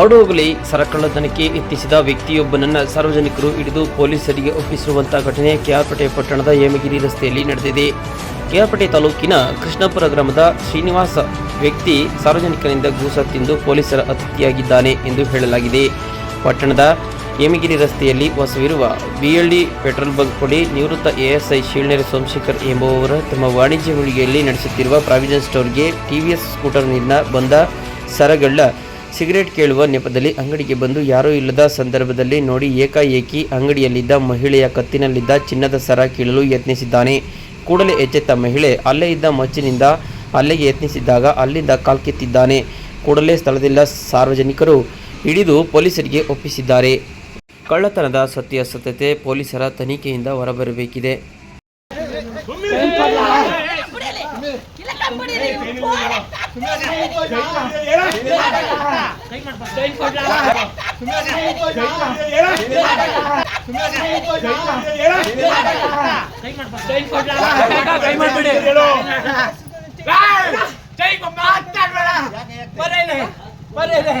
ಆಡೋಗಲಿ ಸರಕಳ್ಳತನಕ್ಕೆ ಯತ್ನಿಸಿದ ವ್ಯಕ್ತಿಯೊಬ್ಬನನ್ನು ಸಾರ್ವಜನಿಕರು ಹಿಡಿದು ಪೊಲೀಸರಿಗೆ ಒಪ್ಪಿಸಿರುವಂತಹ ಘಟನೆ ಕೆಆರ್ಪೇಟೆ ಪಟ್ಟಣದ ಹೇಮಗಿರಿ ರಸ್ತೆಯಲ್ಲಿ ನಡೆದಿದೆ. ಕೆಆರ್ಪೇಟೆ ತಾಲೂಕಿನ ಕೃಷ್ಣಪುರ ಗ್ರಾಮದ ಶ್ರೀನಿವಾಸ ವ್ಯಕ್ತಿ ಸಾರ್ವಜನಿಕರಿಂದ ಗೂಸ ತಿಂದು ಪೊಲೀಸರ ಅತಿಥಿಯಾಗಿದ್ದಾನೆ ಎಂದು ಹೇಳಲಾಗಿದೆ. ಪಟ್ಟಣದ ಹೇಮಗಿರಿ ರಸ್ತೆಯಲ್ಲಿ ವಾಸವಿರುವ ಬಿಎಲ್ಡಿ ಪೆಟ್ರೋಲ್ ಬಂಕ್ ಬಳಿ ನಿವೃತ್ತ ಎಎಸ್ಐ ಶೀಲ್ನೇರ ಸೋಮಶೇಖರ್ ಎಂಬುವವರು ತಮ್ಮ ವಾಣಿಜ್ಯ ಮಳಿಗೆಯಲ್ಲಿ ನಡೆಸುತ್ತಿರುವ ಪ್ರಾವಿಜನ್ ಸ್ಟೋರ್ಗೆ ಟಿವಿಎಸ್ ಸ್ಕೂಟರ್ನಿಂದ ಬಂದ ಸರಗಳ್ಳ ಸಿಗರೇಟ್ ಕೇಳುವ ನೆಪದಲ್ಲಿ ಅಂಗಡಿಗೆ ಬಂದು ಯಾರೂ ಇಲ್ಲದ ಸಂದರ್ಭದಲ್ಲಿ ನೋಡಿ ಏಕಾಏಕಿ ಅಂಗಡಿಯಲ್ಲಿದ್ದ ಮಹಿಳೆಯ ಕತ್ತಿನಲ್ಲಿದ್ದ ಚಿನ್ನದ ಸರ ಕೀಳಲು ಯತ್ನಿಸಿದ್ದಾನೆ ಕೂಡಲೇ ಎಚ್ಚೆತ್ತ ಮಹಿಳೆ ಅಲ್ಲೇ ಇದ್ದ ಮಚ್ಚಿನಿಂದ ಅಲ್ಲಿಗೆ ಯತ್ನಿಸಿದ್ದಾಗ ಅಲ್ಲಿಂದ ಕಾಲ್ಕಿತ್ತಿದ್ದಾನೆ ಕೂಡಲೇ ಸ್ಥಳದಿಂದ ಸಾರ್ವಜನಿಕರು ಹಿಡಿದು ಪೊಲೀಸರಿಗೆ ಒಪ್ಪಿಸಿದ್ದಾರೆ ಕಳ್ಳತನದ ಸತ್ಯಾಸತ್ಯತೆ ಪೊಲೀಸರ ತನಿಖೆಯಿಂದ ಹೊರಬರಬೇಕಿದೆ ಕೈ ಮಾಡ್ಬಿಡಿ ಬರೇಲೆ ಬರೇಲೆ